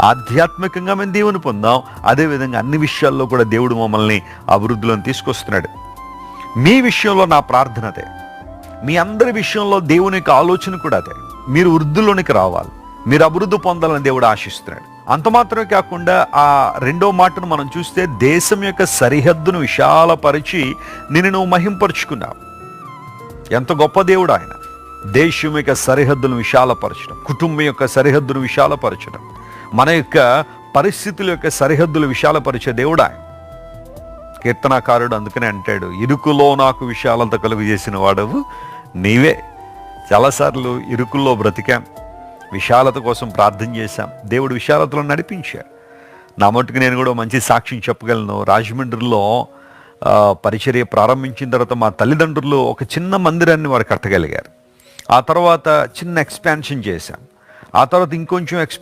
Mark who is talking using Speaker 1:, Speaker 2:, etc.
Speaker 1: ఆధ్యాత్మికంగా మేము దేవుని పొందాం. అదేవిధంగా అన్ని విషయాల్లో కూడా దేవుడు మమ్మల్ని అభివృద్ధిలోని తీసుకొస్తున్నాడు. మీ విషయంలో నా ప్రార్థన అదే. మీ అందరి విషయంలో దేవుని యొక్క ఆలోచన కూడా అదే. మీరు వృద్ధిలోనికి రావాలి. మీరు అభివృద్ధి పొందాలని దేవుడు ఆశిస్తున్నాడు. అంత మాత్రమే కాకుండా ఆ రెండో మాటను మనం చూస్తే దేశం యొక్క సరిహద్దును విశాలపరిచి నిన్ను నువ్వు మహింపరుచుకున్నావు. ఎంత గొప్ప దేవుడు ఆయన. దేశం యొక్క సరిహద్దును విశాలపరచడం కుటుంబం యొక్క సరిహద్దును విశాలపరచడం. మన యొక్క పరిస్థితుల యొక్క సరిహద్దులు విశాలపరిచే దేవుడా. కీర్తనాకారుడు అందుకనే అంటాడు ఇరుకులో నాకు విషయాలంత కలుగు చేసిన వాడవు నీవే. చాలాసార్లు ఇరుకుల్లో బ్రతికాం విశాలత కోసం ప్రార్థన చేశాం దేవుడు విశాలతలో నడిపించాడు. నా మట్టుకు నేను కూడా మంచి సాక్ష్యం చెప్పగలను. రాజమండ్రిలో పరిచర్య ప్రారంభించిన తర్వాత మా తల్లిదండ్రులు ఒక చిన్న మందిరాన్ని వారు కట్టగలిగారు. ఆ తర్వాత చిన్న ఎక్స్పాన్షన్ చేశాం. ఆ తర్వాత ఇంకొంచెం ఎక్స్పాన్